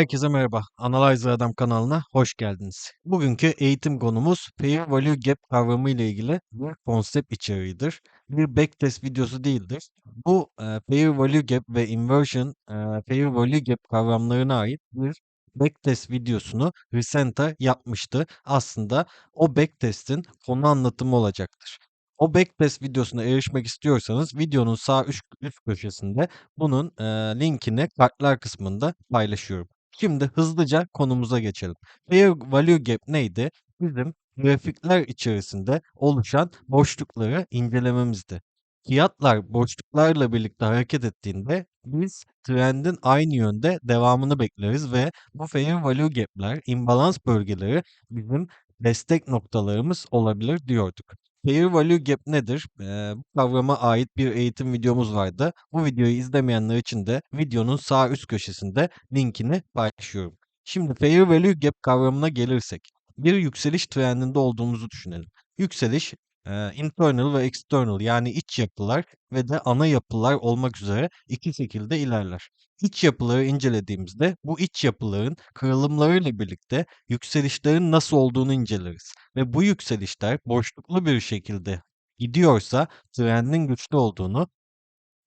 Herkese merhaba. Analyzer Adam kanalına hoş geldiniz. Bugünkü eğitim konumuz Fair Value Gap kavramı ile ilgili bir konsept içeriğidir. Bir backtest videosu değildir. Bu e, Fair Value Gap ve Inversion e, Fair Value Gap kavramlarına ait bir backtest videosunu Risenta yapmıştı. Aslında o backtest'in konu anlatımı olacaktır. O backtest videosuna erişmek istiyorsanız videonun sağ üst, üst köşesinde bunun e, linkini kartlar kısmında paylaşıyorum. Şimdi hızlıca konumuza geçelim. Fair Value Gap neydi? Bizim grafikler içerisinde oluşan boşlukları incelememizdi. Fiyatlar boşluklarla birlikte hareket ettiğinde biz trendin aynı yönde devamını bekleriz ve bu Fair Value Gap'ler, imbalans bölgeleri bizim destek noktalarımız olabilir diyorduk. Fair Value Gap nedir? Eee, bu kavrama ait bir eğitim videomuz vardı. Bu videoyu izlemeyenler için de videonun sağ üst köşesinde linkini paylaşıyorum. Şimdi Fair Value Gap kavramına gelirsek, bir yükseliş trendinde olduğumuzu düşünelim. Yükseliş, internal ve external yani iç yapılar ve de ana yapılar olmak üzere iki şekilde ilerler. İç yapıları incelediğimizde bu iç yapıların kırılımlarıyla birlikte yükselişlerin nasıl olduğunu inceleriz. Ve bu yükselişler boşluklu bir şekilde gidiyorsa trendin güçlü olduğunu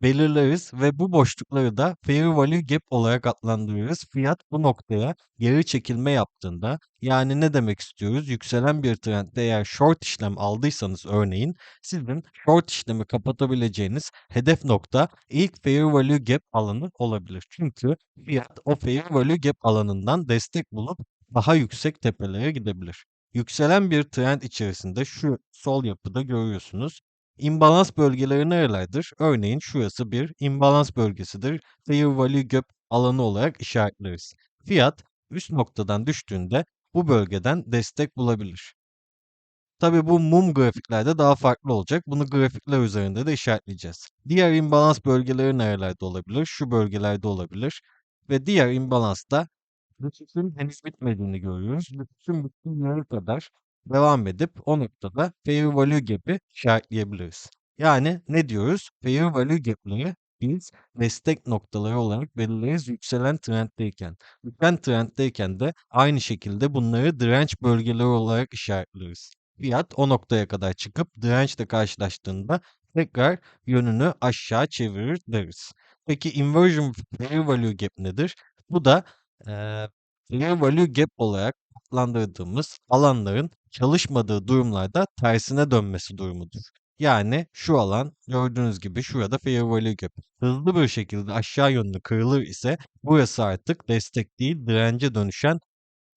belirleriz ve bu boşlukları da Fair Value Gap olarak adlandırırız. Fiyat bu noktaya geri çekilme yaptığında yani ne demek istiyoruz? Yükselen bir trendde eğer short işlem aldıysanız örneğin sizin short işlemi kapatabileceğiniz hedef nokta ilk Fair Value Gap alanı olabilir. Çünkü fiyat o Fair Value Gap alanından destek bulup daha yüksek tepelere gidebilir. Yükselen bir trend içerisinde şu sol yapıda görüyorsunuz. İmbalans bölgeleri nerelerdir? Örneğin şurası bir imbalans bölgesidir. Fair Value Gap alanı olarak işaretleriz. Fiyat üst noktadan düştüğünde bu bölgeden destek bulabilir. Tabi bu mum grafiklerde daha farklı olacak. Bunu grafikler üzerinde de işaretleyeceğiz. Diğer imbalans bölgeleri nerelerde olabilir? Şu bölgelerde olabilir. Ve diğer imbalansta düşüşün henüz bitmediğini görüyoruz. Düşüşün bittiği yere kadar devam edip o noktada fair value gap'i işaretleyebiliriz. Yani ne diyoruz? Fair value gap'leri biz destek noktaları olarak belirleriz yükselen trenddeyken. Yükselen trenddeyken de aynı şekilde bunları direnç bölgeleri olarak işaretleriz. Fiyat o noktaya kadar çıkıp dirençle karşılaştığında tekrar yönünü aşağı çevirir deriz. Peki inversion fair value gap nedir? Bu da eee fair value gap olarak adlandırdığımız alanların çalışmadığı durumlarda tersine dönmesi durumudur. Yani şu alan gördüğünüz gibi şurada fair value gap. Hızlı bir şekilde aşağı yönlü kırılır ise burası artık destek değil dirence dönüşen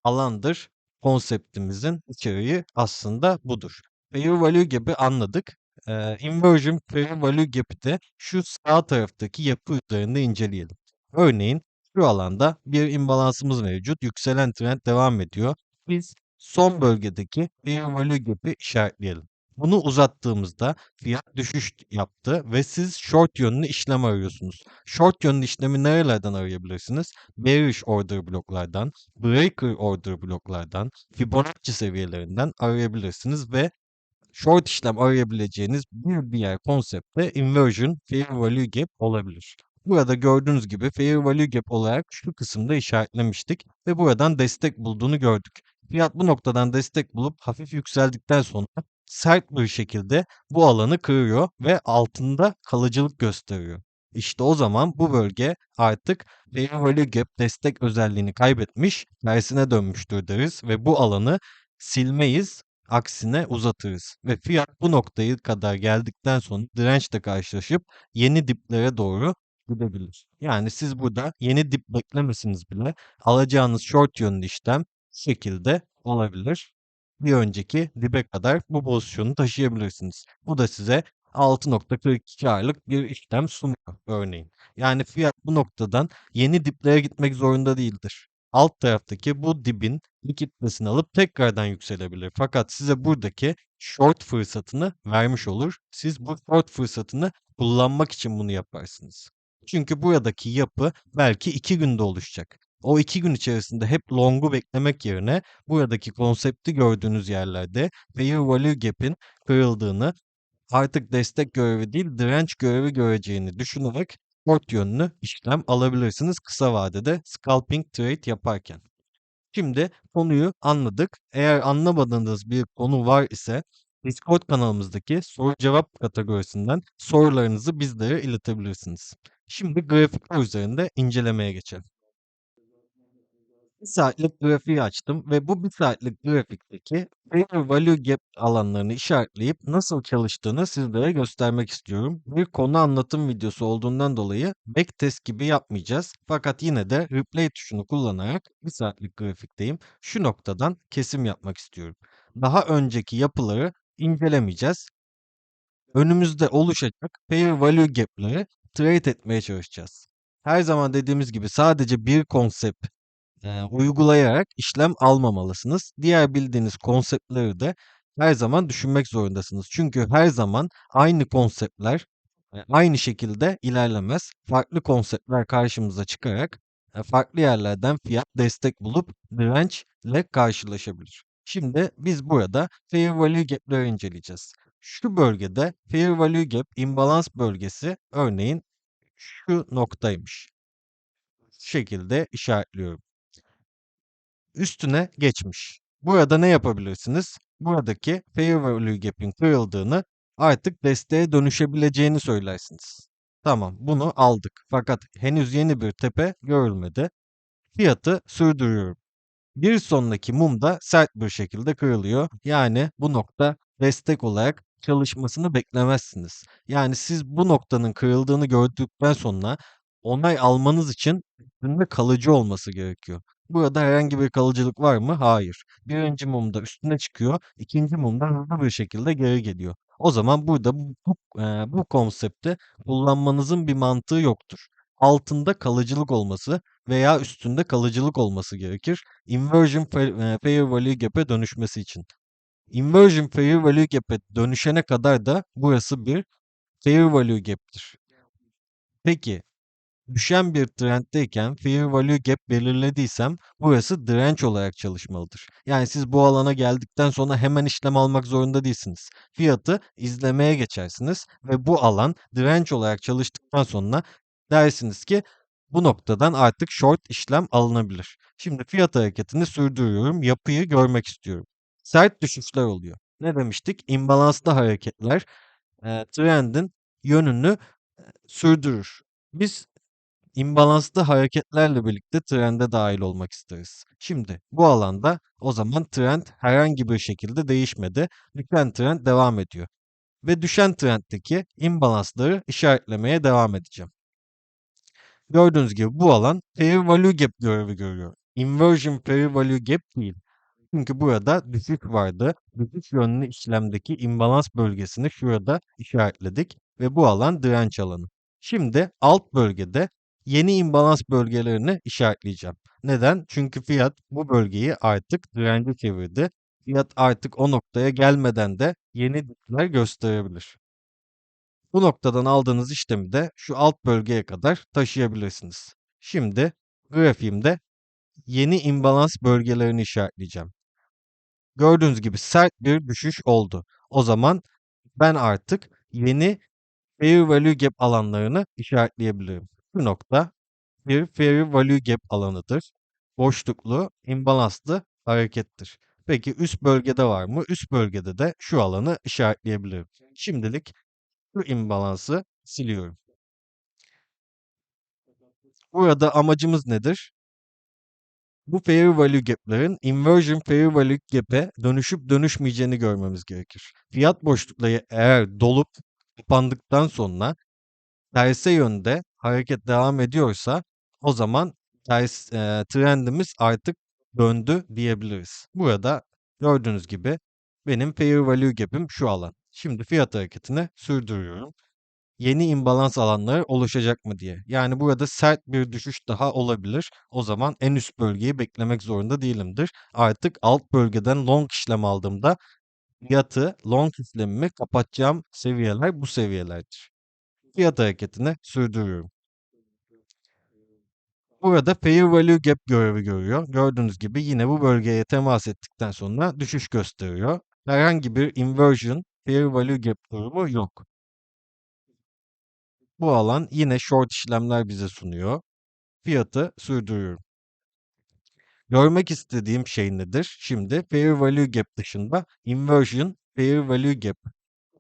alandır. Konseptimizin içeriği aslında budur. Fair value gap'i anladık. Ee, inversion fair value gap'i de şu sağ taraftaki yapı üzerinde inceleyelim. Örneğin şu alanda bir imbalansımız mevcut. Yükselen trend devam ediyor. Biz son bölgedeki fair value gap'i işaretleyelim. Bunu uzattığımızda fiyat düşüş yaptı ve siz short yönlü işlem arıyorsunuz. Short yönlü işlemi nerelerden arayabilirsiniz? Bearish order bloklardan, breaker order bloklardan, Fibonacci seviyelerinden arayabilirsiniz ve short işlem arayabileceğiniz bir diğer konsept de inversion fair value gap olabilir. Burada gördüğünüz gibi fair value gap olarak şu kısımda işaretlemiştik ve buradan destek bulduğunu gördük. Fiyat bu noktadan destek bulup hafif yükseldikten sonra sert bir şekilde bu alanı kırıyor ve altında kalıcılık gösteriyor. İşte o zaman bu bölge artık fair value gap destek özelliğini kaybetmiş, tersine dönmüştür deriz ve bu alanı silmeyiz, aksine uzatırız. Ve fiyat bu noktayı kadar geldikten sonra dirençle karşılaşıp yeni diplere doğru gidebilir. Yani siz burada yeni dip beklemesiniz bile alacağınız short yönlü işlem şekilde olabilir. Bir önceki dibe kadar bu pozisyonu taşıyabilirsiniz. Bu da size 6.42 aylık bir işlem sunuyor örneğin. Yani fiyat bu noktadan yeni diplere gitmek zorunda değildir. Alt taraftaki bu dibin likiditesini alıp tekrardan yükselebilir. Fakat size buradaki short fırsatını vermiş olur. Siz bu short fırsatını kullanmak için bunu yaparsınız. Çünkü buradaki yapı belki 2 günde oluşacak. O 2 gün içerisinde hep long'u beklemek yerine buradaki konsepti gördüğünüz yerlerde fair value gap'in kırıldığını artık destek görevi değil direnç görevi göreceğini düşünerek short yönlü işlem alabilirsiniz kısa vadede scalping trade yaparken. Şimdi konuyu anladık. Eğer anlamadığınız bir konu var ise Discord kanalımızdaki soru cevap kategorisinden sorularınızı bizlere iletebilirsiniz. Şimdi grafikler üzerinde incelemeye geçelim. Bir saatlik grafiği açtım ve bu bir saatlik grafikteki Fair Value Gap alanlarını işaretleyip nasıl çalıştığını sizlere göstermek istiyorum. Bir konu anlatım videosu olduğundan dolayı backtest gibi yapmayacağız. Fakat yine de replay tuşunu kullanarak bir saatlik grafikteyim. Şu noktadan kesim yapmak istiyorum. Daha önceki yapıları incelemeyeceğiz. Önümüzde oluşacak Fair Value Gap'leri trade etmeye çalışacağız. Her zaman dediğimiz gibi sadece bir konsept Eee, uygulayarak işlem almamalısınız. Diğer bildiğiniz konseptleri de her zaman düşünmek zorundasınız. Çünkü her zaman aynı konseptler e, aynı şekilde ilerlemez. Farklı konseptler karşımıza çıkarak e, farklı yerlerden fiyat destek bulup dirençle karşılaşabilir. Şimdi biz burada Fair Value Gap'leri inceleyeceğiz. Şu bölgede Fair Value Gap imbalans bölgesi örneğin şu noktaymış. Şu şekilde işaretliyorum üstüne geçmiş. Burada ne yapabilirsiniz? Buradaki fair value gap'in kırıldığını artık desteğe dönüşebileceğini söylersiniz. Tamam bunu aldık. Fakat henüz yeni bir tepe görülmedi. Fiyatı sürdürüyorum. Bir sonraki mum da sert bir şekilde kırılıyor. Yani bu nokta destek olarak çalışmasını beklemezsiniz. Yani siz bu noktanın kırıldığını gördükten sonra onay almanız için üstünde kalıcı olması gerekiyor. Burada herhangi bir kalıcılık var mı? Hayır. Birinci mumda üstüne çıkıyor, ikinci mumda hızlı bir şekilde geri geliyor. O zaman burada bu, bu, e, bu konsepti kullanmanızın bir mantığı yoktur. Altında kalıcılık olması veya üstünde kalıcılık olması gerekir. Inversion fair, e, fair value gap'e dönüşmesi için. Inversion fair value gap'e dönüşene kadar da burası bir fair value gap'tir. Peki düşen bir trenddeyken fair value gap belirlediysem burası direnç olarak çalışmalıdır. Yani siz bu alana geldikten sonra hemen işlem almak zorunda değilsiniz. Fiyatı izlemeye geçersiniz ve bu alan direnç olarak çalıştıktan sonra dersiniz ki bu noktadan artık short işlem alınabilir. Şimdi fiyat hareketini sürdürüyorum. Yapıyı görmek istiyorum. Sert düşüşler oluyor. Ne demiştik? İmbalanslı hareketler e, trendin yönünü e, sürdürür. Biz imbalanslı hareketlerle birlikte trende dahil olmak isteriz. Şimdi bu alanda o zaman trend herhangi bir şekilde değişmedi. Düşen trend devam ediyor. Ve düşen trenddeki imbalansları işaretlemeye devam edeceğim. Gördüğünüz gibi bu alan Fair Value Gap görevi görüyor. Inversion Fair Value Gap değil. Çünkü burada düşüş vardı. Düşüş yönlü işlemdeki imbalans bölgesini şurada işaretledik ve bu alan direnç alanı. Şimdi alt bölgede yeni imbalans bölgelerini işaretleyeceğim. Neden? Çünkü fiyat bu bölgeyi artık dirence çevirdi. Fiyat artık o noktaya gelmeden de yeni dipler gösterebilir. Bu noktadan aldığınız işlemi de şu alt bölgeye kadar taşıyabilirsiniz. Şimdi grafiğimde yeni imbalans bölgelerini işaretleyeceğim. Gördüğünüz gibi sert bir düşüş oldu. O zaman ben artık yeni fair value gap alanlarını işaretleyebilirim. Bu nokta bir fair value gap alanıdır. Boşluklu, imbalanslı harekettir. Peki üst bölgede var mı? Üst bölgede de şu alanı işaretleyebilirim. Şimdilik şu imbalansı siliyorum. Burada amacımız nedir? Bu fair value gap'lerin inversion fair value gap'e dönüşüp dönüşmeyeceğini görmemiz gerekir. Fiyat boşlukları eğer dolup kapandıktan sonra terse yönde hareket devam ediyorsa o zaman ters e, trendimiz artık döndü diyebiliriz. Burada gördüğünüz gibi benim fair value gap'im şu alan. Şimdi fiyat hareketini sürdürüyorum. Yeni imbalans alanları oluşacak mı diye. Yani burada sert bir düşüş daha olabilir. O zaman en üst bölgeyi beklemek zorunda değilimdir. Artık alt bölgeden long işlem aldığımda fiyatı long işlemimi kapatacağım seviyeler bu seviyelerdir. Fiyat hareketini sürdürüyorum. Burada fair value gap görevi görüyor. Gördüğünüz gibi yine bu bölgeye temas ettikten sonra düşüş gösteriyor. Herhangi bir inversion fair value gap durumu yok. Bu alan yine short işlemler bize sunuyor. Fiyatı sürdürüyorum. Görmek istediğim şey nedir? Şimdi fair value gap dışında inversion fair value gap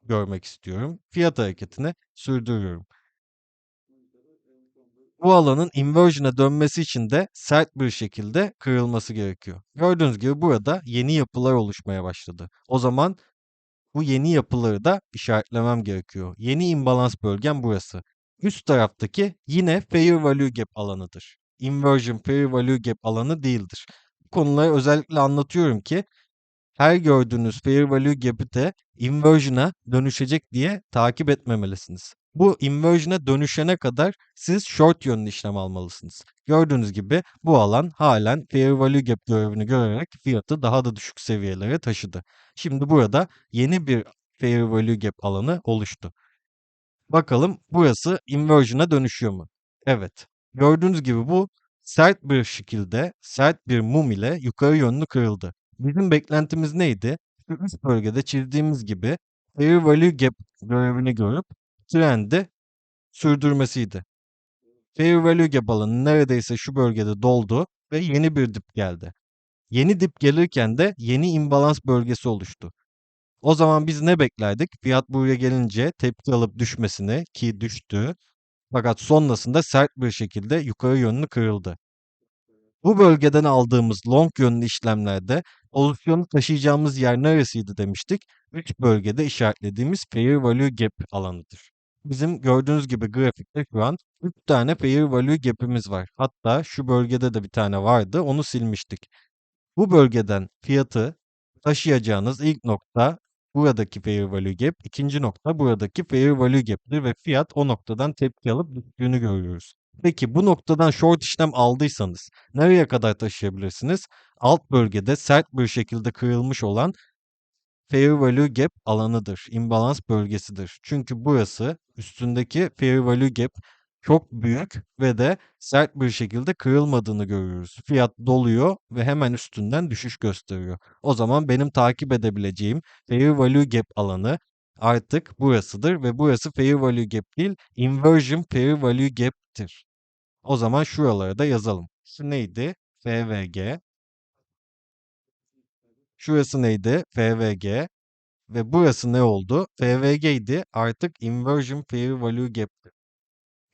görmek istiyorum. Fiyat hareketini sürdürüyorum. Bu alanın inversion'a dönmesi için de sert bir şekilde kırılması gerekiyor. Gördüğünüz gibi burada yeni yapılar oluşmaya başladı. O zaman bu yeni yapıları da işaretlemem gerekiyor. Yeni imbalans bölgem burası. Üst taraftaki yine fair value gap alanıdır. Inversion fair value gap alanı değildir. Bu konuları özellikle anlatıyorum ki her gördüğünüz fair value gap'i de inversion'a dönüşecek diye takip etmemelisiniz. Bu inversion'a dönüşene kadar siz short yönlü işlem almalısınız. Gördüğünüz gibi bu alan halen fair value gap görevini görerek fiyatı daha da düşük seviyelere taşıdı. Şimdi burada yeni bir fair value gap alanı oluştu. Bakalım burası inversion'a dönüşüyor mu? Evet. Gördüğünüz gibi bu sert bir şekilde, sert bir mum ile yukarı yönlü kırıldı. Bizim beklentimiz neydi? Üst bölgede çizdiğimiz gibi fair value gap görevini görüp trendi sürdürmesiydi. Fair value neredeyse şu bölgede doldu ve yeni bir dip geldi. Yeni dip gelirken de yeni imbalans bölgesi oluştu. O zaman biz ne beklerdik? Fiyat buraya gelince tepki alıp düşmesini ki düştü. Fakat sonrasında sert bir şekilde yukarı yönlü kırıldı. Bu bölgeden aldığımız long yönlü işlemlerde pozisyonu taşıyacağımız yer neresiydi demiştik? 3 bölgede işaretlediğimiz fair value gap alanıdır. Bizim gördüğünüz gibi grafikte şu an 3 tane fair value gap'imiz var. Hatta şu bölgede de bir tane vardı. Onu silmiştik. Bu bölgeden fiyatı taşıyacağınız ilk nokta buradaki fair value gap, ikinci nokta buradaki fair value gap'tir ve fiyat o noktadan tepki alıp düştüğünü görüyoruz. Peki bu noktadan short işlem aldıysanız nereye kadar taşıyabilirsiniz? Alt bölgede sert bir şekilde kırılmış olan fair value gap alanıdır. imbalans bölgesidir. Çünkü burası üstündeki fair value gap çok büyük ve de sert bir şekilde kırılmadığını görüyoruz. Fiyat doluyor ve hemen üstünden düşüş gösteriyor. O zaman benim takip edebileceğim fair value gap alanı artık burasıdır ve burası fair value gap değil, inversion fair value gap'tir. O zaman şuralara da yazalım. Şu neydi? FVG. Şurası neydi? FVG. Ve burası ne oldu? FVG idi. Artık inversion fair value gap'ti.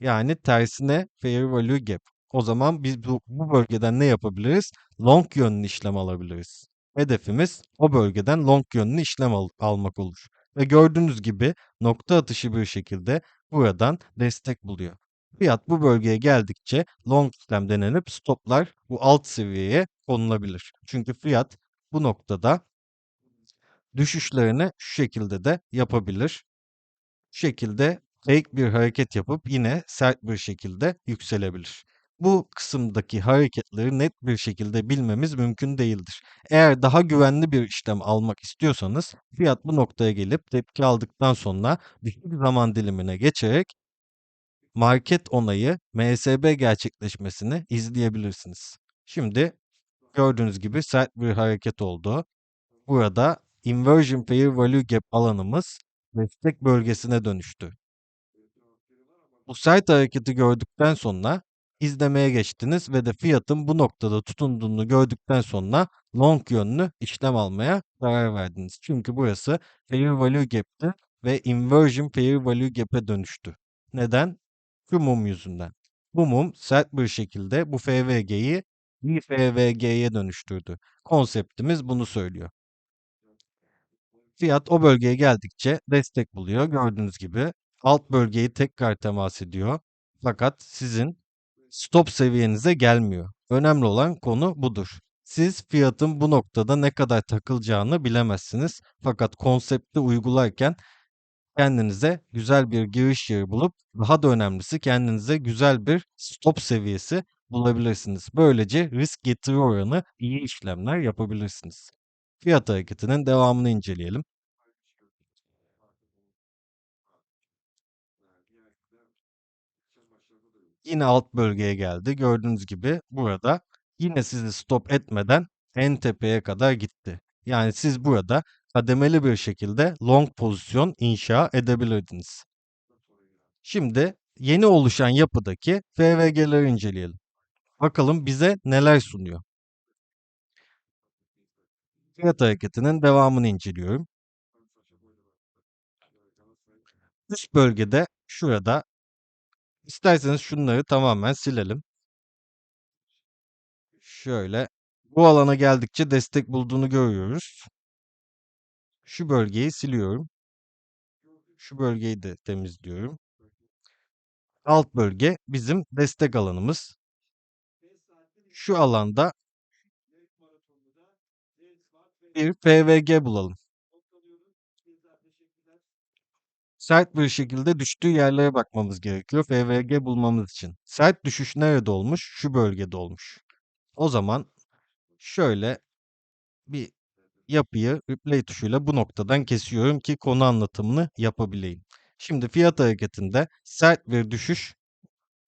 Yani tersine fair value gap. O zaman biz bu, bu bölgeden ne yapabiliriz? Long yönlü işlem alabiliriz. Hedefimiz o bölgeden long yönlü işlem al almak olur. Ve gördüğünüz gibi nokta atışı bir şekilde buradan destek buluyor. Fiyat bu bölgeye geldikçe long işlem denenip stoplar bu alt seviyeye konulabilir. Çünkü fiyat bu noktada düşüşlerini şu şekilde de yapabilir. Şu şekilde fake bir hareket yapıp yine sert bir şekilde yükselebilir. Bu kısımdaki hareketleri net bir şekilde bilmemiz mümkün değildir. Eğer daha güvenli bir işlem almak istiyorsanız fiyat bu noktaya gelip tepki aldıktan sonra düşük zaman dilimine geçerek market onayı MSB gerçekleşmesini izleyebilirsiniz. Şimdi gördüğünüz gibi sert bir hareket oldu. Burada inversion fair value gap alanımız destek bölgesine dönüştü. Bu sert hareketi gördükten sonra izlemeye geçtiniz ve de fiyatın bu noktada tutunduğunu gördükten sonra long yönlü işlem almaya karar verdiniz. Çünkü burası fair value gap'ti ve inversion fair value gap'e dönüştü. Neden? Şu mum yüzünden. Bu mum sert bir şekilde bu FVG'yi bir FVG'ye dönüştürdü. Konseptimiz bunu söylüyor. Fiyat o bölgeye geldikçe destek buluyor. Gördüğünüz gibi alt bölgeyi tekrar temas ediyor. Fakat sizin stop seviyenize gelmiyor. Önemli olan konu budur. Siz fiyatın bu noktada ne kadar takılacağını bilemezsiniz. Fakat konsepti uygularken kendinize güzel bir giriş yeri bulup daha da önemlisi kendinize güzel bir stop seviyesi bulabilirsiniz. Böylece risk getiri oranı iyi işlemler yapabilirsiniz. Fiyat hareketinin devamını inceleyelim. Yine alt bölgeye geldi. Gördüğünüz gibi burada yine sizi stop etmeden en tepeye kadar gitti. Yani siz burada kademeli bir şekilde long pozisyon inşa edebilirdiniz. Şimdi yeni oluşan yapıdaki FVG'leri inceleyelim. Bakalım bize neler sunuyor. Fiyat hareketinin devamını inceliyorum. Üst bölgede şurada isterseniz şunları tamamen silelim. Şöyle bu alana geldikçe destek bulduğunu görüyoruz. Şu bölgeyi siliyorum. Şu bölgeyi de temizliyorum. Alt bölge bizim destek alanımız. Şu alanda bir PVG bulalım. Sert bir şekilde düştüğü yerlere bakmamız gerekiyor FVG bulmamız için. Sert düşüş nerede olmuş? Şu bölgede olmuş. O zaman şöyle bir yapıyı replay tuşuyla bu noktadan kesiyorum ki konu anlatımını yapabileyim. Şimdi fiyat hareketinde sert bir düşüş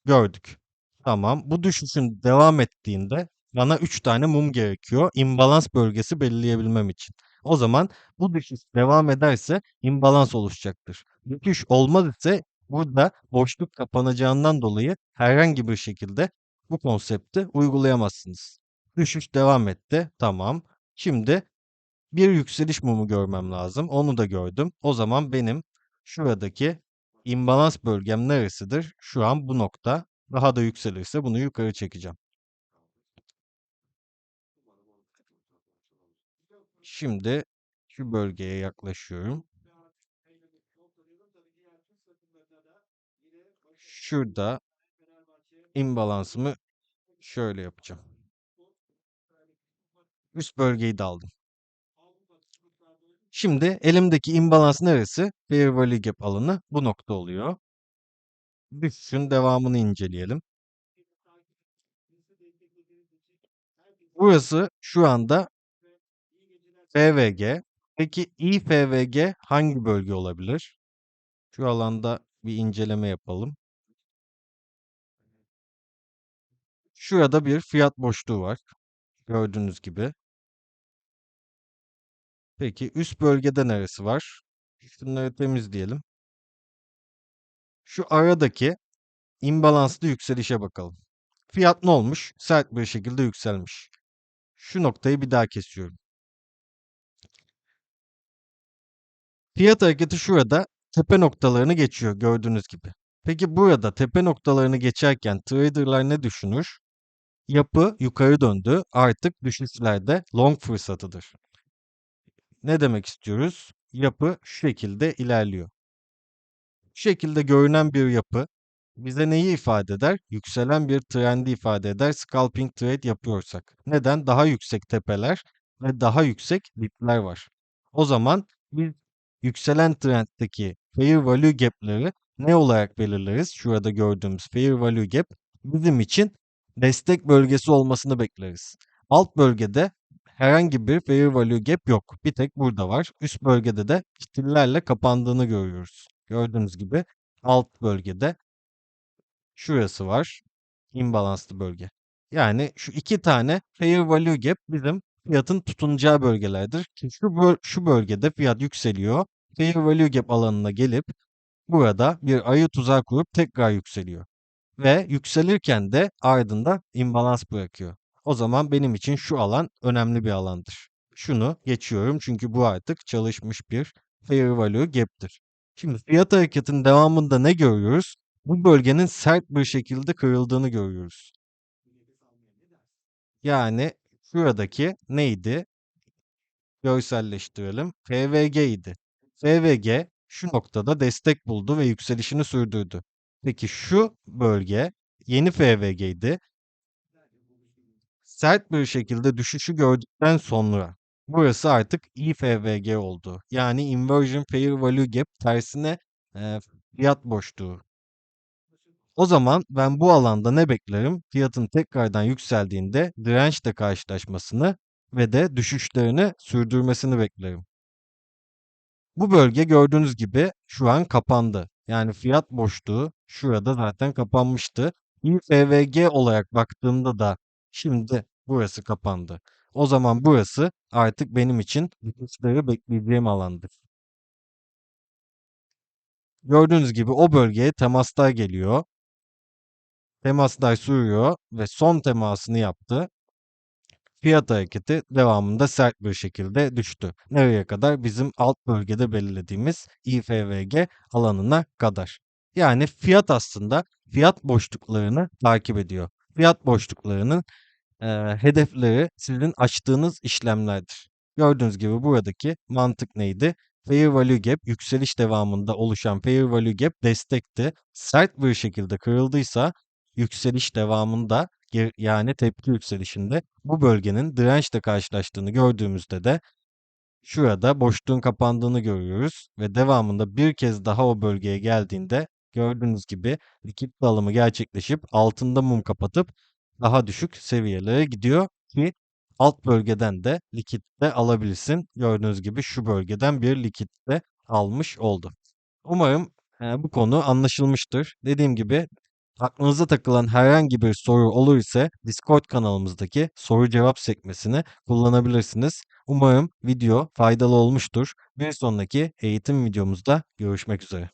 gördük. Tamam. Bu düşüşün devam ettiğinde bana 3 tane mum gerekiyor imbalans bölgesi belirleyebilmem için. O zaman bu düşüş devam ederse imbalans oluşacaktır. Düşüş olmaz ise burada boşluk kapanacağından dolayı herhangi bir şekilde bu konsepti uygulayamazsınız. Düşüş devam etti. Tamam. Şimdi bir yükseliş mumu görmem lazım. Onu da gördüm. O zaman benim şuradaki imbalans bölgem neresidir? Şu an bu nokta. Daha da yükselirse bunu yukarı çekeceğim. Şimdi şu bölgeye yaklaşıyorum. Şurada imbalansımı şöyle yapacağım. Üst bölgeyi de aldım. Şimdi elimdeki imbalans neresi? Fair value gap alanı bu nokta oluyor. Düşüşün devamını inceleyelim. Burası şu anda FVG. Peki IFVG hangi bölge olabilir? Şu alanda bir inceleme yapalım. Şurada bir fiyat boşluğu var. Gördüğünüz gibi. Peki üst bölgede neresi var? Şunları temizleyelim. Şu aradaki imbalanslı yükselişe bakalım. Fiyat ne olmuş? Sert bir şekilde yükselmiş. Şu noktayı bir daha kesiyorum. Fiyat hareketi şurada tepe noktalarını geçiyor gördüğünüz gibi. Peki burada tepe noktalarını geçerken traderlar ne düşünür? Yapı yukarı döndü. Artık düşüşlerde long fırsatıdır. Ne demek istiyoruz? Yapı şu şekilde ilerliyor. Şekilde görünen bir yapı bize neyi ifade eder? Yükselen bir trendi ifade eder scalping trade yapıyorsak. Neden? Daha yüksek tepeler ve daha yüksek dipler var. O zaman biz yükselen trenddeki fair value gap'leri ne olarak belirleriz? Şurada gördüğümüz fair value gap bizim için destek bölgesi olmasını bekleriz. Alt bölgede herhangi bir fair value gap yok. Bir tek burada var. Üst bölgede de fitillerle kapandığını görüyoruz. Gördüğünüz gibi alt bölgede şurası var. imbalanslı bölge. Yani şu iki tane fair value gap bizim fiyatın tutunacağı bölgelerdir. Şu, böl şu bölgede fiyat yükseliyor. Fair value gap alanına gelip burada bir ayı tuzağı kurup tekrar yükseliyor. Ve yükselirken de ardında imbalans bırakıyor. O zaman benim için şu alan önemli bir alandır. Şunu geçiyorum çünkü bu artık çalışmış bir fair value gap'tir. Şimdi fiyat hareketinin devamında ne görüyoruz? Bu bölgenin sert bir şekilde kırıldığını görüyoruz. Yani şuradaki neydi? Görselleştirelim. FVG idi. FVG şu noktada destek buldu ve yükselişini sürdürdü. Peki şu bölge yeni FVG'ydi. Sert bir şekilde düşüşü gördükten sonra burası artık IFVG oldu. Yani Inversion Fair Value Gap tersine e, fiyat boşluğu. O zaman ben bu alanda ne beklerim? Fiyatın tekrardan yükseldiğinde dirençle karşılaşmasını ve de düşüşlerini sürdürmesini beklerim. Bu bölge gördüğünüz gibi şu an kapandı. Yani fiyat boşluğu şurada zaten kapanmıştı. IFVG olarak baktığımda da şimdi burası kapandı. O zaman burası artık benim için düşüşleri bekleyeceğim alandır. Gördüğünüz gibi o bölgeye temaslar geliyor. Temaslar sürüyor ve son temasını yaptı. Fiyat hareketi devamında sert bir şekilde düştü. Nereye kadar? Bizim alt bölgede belirlediğimiz IFVG alanına kadar. Yani fiyat aslında fiyat boşluklarını takip ediyor. Fiyat boşluklarının e, hedefleri sizin açtığınız işlemlerdir. Gördüğünüz gibi buradaki mantık neydi? Fair value gap yükseliş devamında oluşan fair value gap destekti. Sert bir şekilde kırıldıysa yükseliş devamında yani tepki yükselişinde bu bölgenin dirençle karşılaştığını gördüğümüzde de şurada boşluğun kapandığını görüyoruz ve devamında bir kez daha o bölgeye geldiğinde gördüğünüz gibi likit dağılımı gerçekleşip altında mum kapatıp daha düşük seviyelere gidiyor ki alt bölgeden de likitte alabilirsin. Gördüğünüz gibi şu bölgeden bir likitte almış oldu. Umarım e, bu konu anlaşılmıştır. Dediğim gibi aklınıza takılan herhangi bir soru olur ise Discord kanalımızdaki soru cevap sekmesini kullanabilirsiniz. Umarım video faydalı olmuştur. Bir sonraki eğitim videomuzda görüşmek üzere.